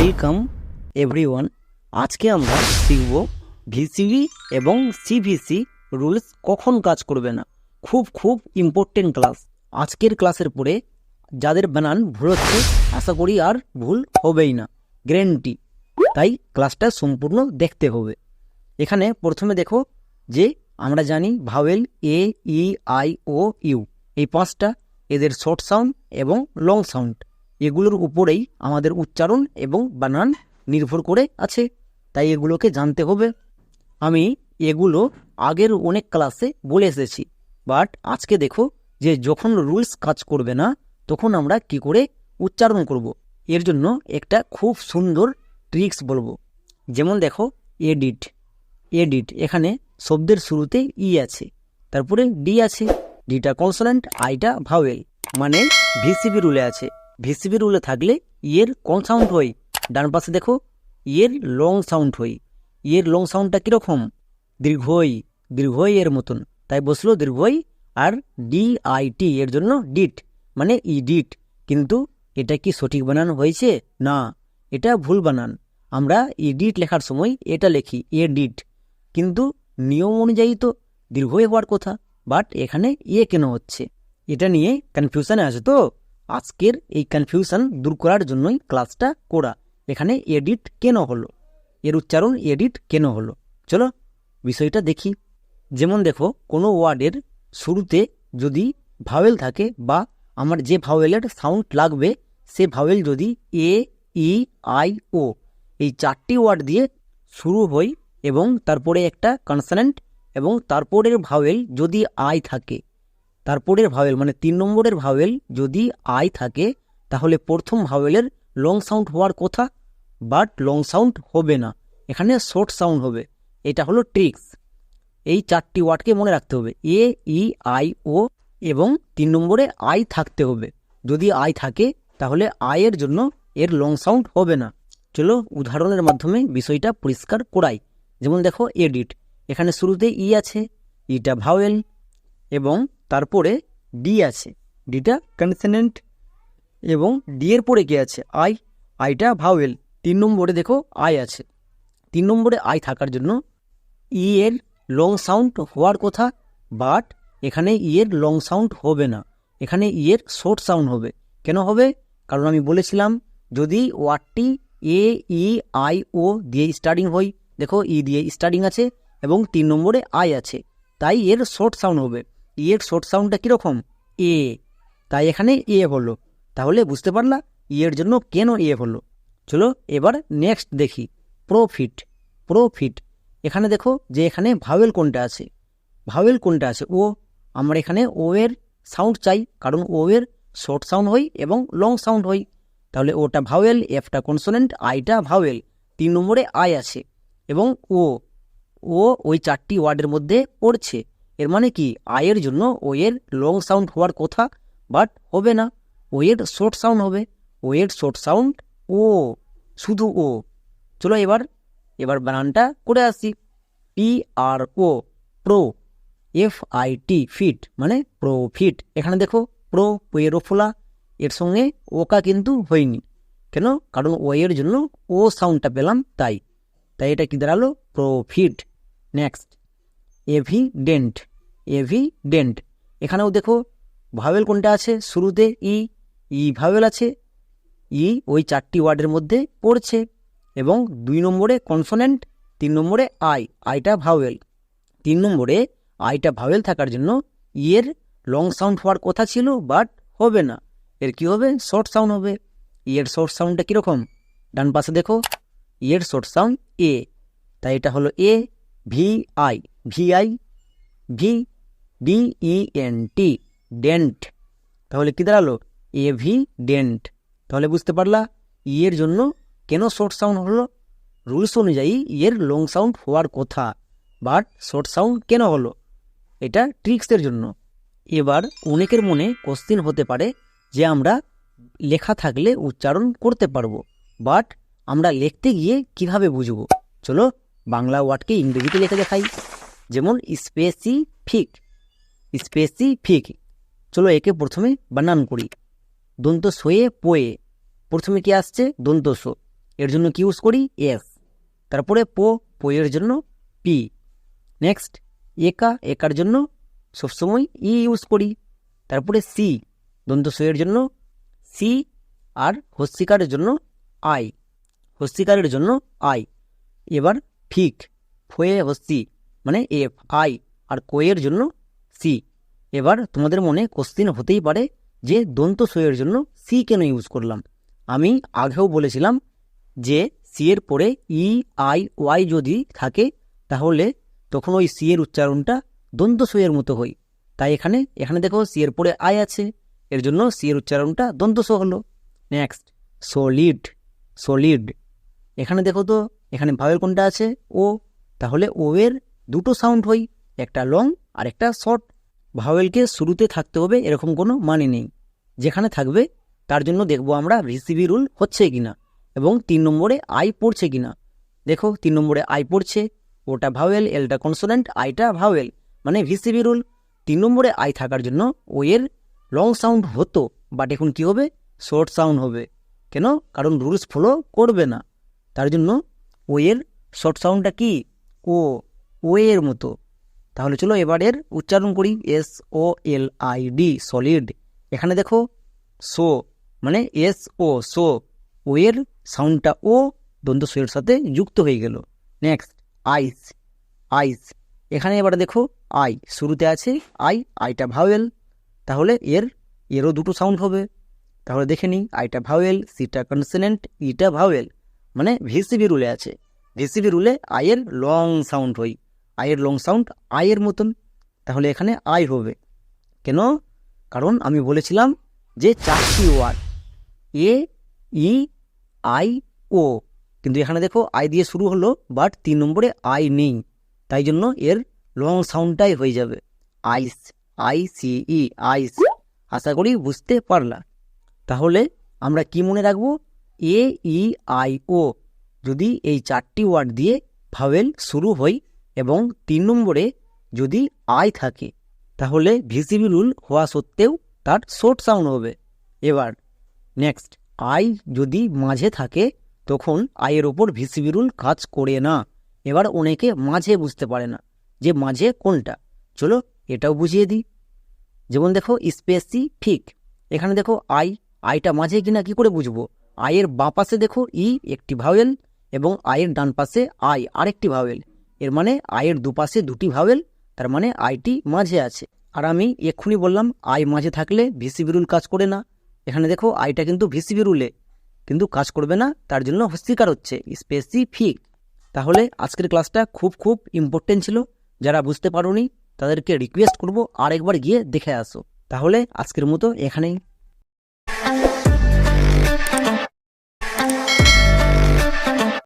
Welcome everyone আজকে আমরা শিখব ভিসিবি এবং সিভিসি রুলস কখন কাজ করবে না। খুব খুব ইম্পর্টেন্ট ক্লাস আজকের ক্লাসের পরে যাদের বানান ভুল হচ্ছে, আশা করি আর ভুল হবেই না। গ্যারেন্টি তাই ক্লাসটা সম্পূর্ণ দেখতে হবে। এখানে প্রথমে দেখো যে আমরা জানি vowel A E I O U এই পাঁচটা, এদের শর্ট সাউন্ড এবং লং সাউন্ড এগুলোর উপরেই আমাদের উচ্চারণ এবং বানান নির্ভর করে আছে। তাই এগুলোকে জানতে হবে। আমি এগুলো আগের অনেক ক্লাসে বলে এসেছি। বাট আজকে দেখো যে যখন রুলস কাজ করবে না, তখন আমরা কি করে উচ্চারণ করব। এর জন্য একটা খুব সুন্দর ট্রিক্স বলব। যেমন দেখো এডিট এডিট এখানে শব্দের শুরুতে ই আছে, তারপরে ডি আছে ডিটা কনসোনেন্ট আইটা ভাওয়েল মানে ভিসিবি রুলে আছে। ভিসিবি রুলে থাকলে ইয়ের কোন সাউন্ড হয়? ডান পাশে দেখো, ইয়ের লং সাউন্ড হয়। ইয়ের লং সাউন্ডটা কীরকম? দীর্ঘই দীর্ঘই এর মতন। তাই বসল দীর্ঘই আর ডি আই টি এর জন্য ডিট মানে ই ডিট কিন্তু এটা কি সঠিক বানান হয়েছে? না, এটা ভুল বানান। আমরা ইডিট লেখার সময় এটা লিখি এডিট কিন্তু নিয়ম অনুযায়ী তো দীর্ঘই হওয়ার কথা বাট এখানে এ কেন হচ্ছে? এটা নিয়ে কনফিউশনে আছে তো? আজকের এই কনফিউশন দূর করার জন্যই ক্লাসটা করা। এখানে এডিট কেন হলো? এর উচ্চারণ এডিট কেন হলো? চলো বিষয়টা দেখি। যেমন দেখো, কোনো ওয়ার্ডের শুরুতে যদি ভাওয়েল থাকে বা আমার যে ভাওয়েলের সাউন্ড লাগবে, সে ভাওয়েল যদি এ ই আই ও এই চারটি ওয়ার্ড দিয়ে শুরু হয় এবং তারপরে একটা কনসনেন্ট এবং তারপরের ভাওয়েল যদি আই থাকে তারপরের ভাওয়েল মানে তিন নম্বরের ভাওয়েল যদি আই থাকে, তাহলে প্রথম ভাওয়েলের লং সাউন্ড হওয়ার কথা বাট লং সাউন্ড হবে না। এখানে শর্ট সাউন্ড হবে। এটা হলো ট্রিক্স এই চারটি ওয়ার্ডকে মনে রাখতে হবে। এ, ই, আই, ও এবং তিন নম্বরে আই থাকতে হবে। যদি আই থাকে, তাহলে আয়ের জন্য এর লং সাউন্ড হবে না। চলো উদাহরণের মাধ্যমে বিষয়টা পরিষ্কার করাই। যেমন দেখো এডিট এখানে শুরুতে ই আছে, ইটা ভাওয়েল এবং তারপরে ডি আছে। ডিটা কনসনেন্ট এবং ডি এর পরে কি আছে? আই আইটা ভাওয়েল তিন নম্বরে দেখো আই আছে। তিন নম্বরে আই থাকার জন্য ই এর লং সাউন্ড হওয়ার কথা বাট এখানে ই এর লং সাউন্ড হবে না। এখানে ই এর শর্ট সাউন্ড হবে। কেন হবে? কারণ আমি বলেছিলাম, যদি ওয়ার্ডটি এ ই আই ও দিয়ে স্টার্টিং হয়, দেখো ই দিয়ে স্টার্টিং আছে এবং তিন নম্বরে আই আছে, তাই এর শর্ট সাউন্ড হবে। এর শর্ট সাউন্ডটা কীরকম? এ তাই এখানে এ হলো। তাহলে বুঝতে পারলা ই এর জন্য কেন এ হলো। চলো এবার নেক্সট দেখি। প্রফিট প্রফিট এখানে দেখো যে এখানে ভাওয়েল কোনটা আছে। ভাওয়েল কোনটা আছে? ও আমরা এখানে ও এর সাউন্ড চাই, কারণ ও এর শর্ট সাউন্ড হয় এবং লং সাউন্ড হয়। তাহলে ওটা ভাওয়েল এফটা কনসোনেন্ট আইটা ভাওয়েল তিন নম্বরে আই আছে এবং ও ও ওই চারটি ওয়ার্ডের মধ্যে পড়ছে। এর মানে কি? আয়ের জন্য ও এর লং সাউন্ড হওয়ার কথা বাট হবে না। ও এর শর্ট সাউন্ড হবে। ও এর শর্ট সাউন্ড ও, শুধু ও। চলো এবার এবার বানানটা করে আসি। P R O pro F I T fit মানে প্রোফিট এখানে দেখো প্রো পেরোফোলা এর সঙ্গে ওকা কিন্তু হয়নি। কেন? কারণ ও এর জন্য ও সাউন্ডটা পেলাম তাই। তাই এটা কি দাঁড়াল? প্রফিট নেক্সট এভিডেন্ট এভিডেন্ট এখানেও দেখো ভাওয়েল কোনটা আছে? শুরুতে ই ই ভাওয়েল আছে, ই ওই চারটি ওয়ার্ডের মধ্যে পড়ছে, এবং দুই নম্বরে কনসোনেন্ট তিন নম্বরে আই আইটা ভাওয়েল তিন নম্বরে আইটা ভাওয়েল থাকার জন্য ইয়ের লং সাউন্ড হওয়ার কথা ছিল বাট হবে না। এর কি হবে? শর্ট সাউন্ড হবে। ইয়ের শর্ট সাউন্ডটা কীরকম? ডান পাশে দেখো ইয়ের শর্ট সাউন্ড এ তাই এটা হলো A V I V I V D E N T dent তাহলে কী দাঁড়াল? এ ভি ডেন্ট তাহলে বুঝতে পারলা ইয়ের জন্য কেন শর্ট সাউন্ড হলো? রুলস অনুযায়ী ইয়ের লং সাউন্ড হওয়ার কথা বাট শর্ট সাউন্ড কেন হলো? এটা ট্রিক্সের জন্য। এবার অনেকের মনে কোশ্চিন হতে পারে যে আমরা লেখা থাকলে উচ্চারণ করতে পারব বাট আমরা লিখতে গিয়ে কীভাবে বুঝব? চলো বাংলা ওয়ার্ডকে ইংরেজিতে লিখে দেখাই। যেমন স্পেসিফিক স্পেসিফিক চলো একে প্রথমে বানান করি। দন্ত সোয়ে পোয়ে। প্রথমে কি আসছে? দন্ত সো। এর জন্য কি ইউজ করি? এস তারপরে পো পো এর জন্য পি। নেক্সট, একা, একার জন্য সবসময় ই ইউজ করি। তারপরে সি, দন্ত সইয়ের জন্য সি আর হস্যিকারের জন্য আই। হস্যিকারের জন্য আই। এবার ফিক, ফয়ে হস্যি মানে এফ, আই আর কোয়ের জন্য সি এবার তোমাদের মনে কোশ্চিন হতেই পারে যে দন্ত সইয়ের জন্য সি কেন ইউজ করলাম? আমি আগেও বলেছিলাম যে সি এর পরে ই আই ওয়াই যদি থাকে, তাহলে তখন ওই সি এর উচ্চারণটা দন্ত সইয়ের মতো হয়। তাই এখানে এখানে দেখো সি এর পরে আই আছে, এর জন্য সি এর উচ্চারণটা দন্ত স হলো। নেক্সট সলিড সলিড এখানে দেখো তো, এখানে ভাওয়েল কোনটা আছে? ও তাহলে ও এর দুটো সাউন্ড হয়, একটা লং আর একটা শর্ট ভাওয়েলকে শুরুতে থাকতে হবে এরকম কোনো মানে নেই। যেখানে থাকবে, তার জন্য দেখব আমরা ভিসিবি রুল হচ্ছে কিনা এবং তিন নম্বরে আই পড়ছে কিনা। দেখো, তিন নম্বরে আই পড়ছে, ওটা ভাওয়েল, এলটা কনসোনেন্ট, আইটা ভাওয়েল মানে ভিসিবি রুল। তিন নম্বরে আই থাকার জন্য ও এর লং সাউন্ড হতো বাট এখন কি হবে? শর্ট সাউন্ড হবে। কেন? কারণ রুলস ফলো করবে না। তার জন্য ও এর শর্ট সাউন্ডটা কি? ও ও এর মতো। তাহলে চলো এবারের উচ্চারণ করি S O L I D solid এখানে দেখো সো মানে এস ও সো ও এর সাউন্ডটা ও দন্ত সো এর সাথে যুক্ত হয়ে গেল। নেক্সট আইস আইস এখানে এবারে দেখো আই শুরুতে আছে আই আইটা ভাওয়েল তাহলে এর, এরও দুটো সাউন্ড হবে। তাহলে দেখে নিই আইটা ভাওয়েল সিটা কনসোনেন্ট ইটা ভাওয়েল মানে ভিসিবি রুলে আছে। ভিসিবি রুলে আয়ের লং সাউন্ড হয়। আয়ের লং সাউন্ড আয়ের মতন। তাহলে এখানে আয় হবে। কেন? কারণ আমি বলেছিলাম যে চারটি ওয়ার্ড। এ, ই, আই, ও। কিন্তু এখানে দেখো আই দিয়ে শুরু হলো বাট তিন নম্বরে আই নেই। তাই জন্য এর লং সাউন্ডটাই হয়ে যাবে। আইস আই সি ই আইস। আশা করি বুঝতে পারলা। তাহলে আমরা কি মনে রাখব? A, E, I, O. যদি এই চারটি ওয়ার্ড দিয়ে ভাওয়েল শুরু হয় এবং তিন নম্বরে যদি আয় থাকে, তাহলে ভিসিবি রুল হওয়া সত্ত্বেও তার শর্ট সাউন্ড হবে। এবার নেক্সট, আই যদি মাঝে থাকে, তখন আয়ের ওপর ভিসিবি রুল কাজ করে না। এবার অনেকে মাঝে বুঝতে পারে না যে মাঝে কোনটা। চলো এটাও বুঝিয়ে দিই। যেমন দেখো, স্পেসি স্পেসিফিক এখানে দেখো আই, আইটা মাঝে কিনা কি করে বুঝব? আয়ের বাঁ পাশে দেখো ই, একটি ভাওয়েল, এবং আয়ের ডান পাশে আই, আরেকটি ভাওয়েল। এর মানে আয়ের দুপাশে দুটি ভাওয়েল, তার মানে আইটি মাঝে আছে। আর আমি এক্ষুনি বললাম আই মাঝে থাকলে ভিসিবি রুল কাজ করে না। এখানে দেখো আইটা কিন্তু ভিসিবি রুলে কিন্তু কাজ করবে না, তার জন্য হস্তিকার হচ্ছে স্পেসিফিক তাহলে আজকের ক্লাসটা খুব খুব ইম্পর্টেন্ট ছিল। যারা বুঝতে পারোনি, তাদেরকে রিকোয়েস্ট করব আরেকবার গিয়ে দেখে আসো। তাহলে আজকের মতো এখানেই।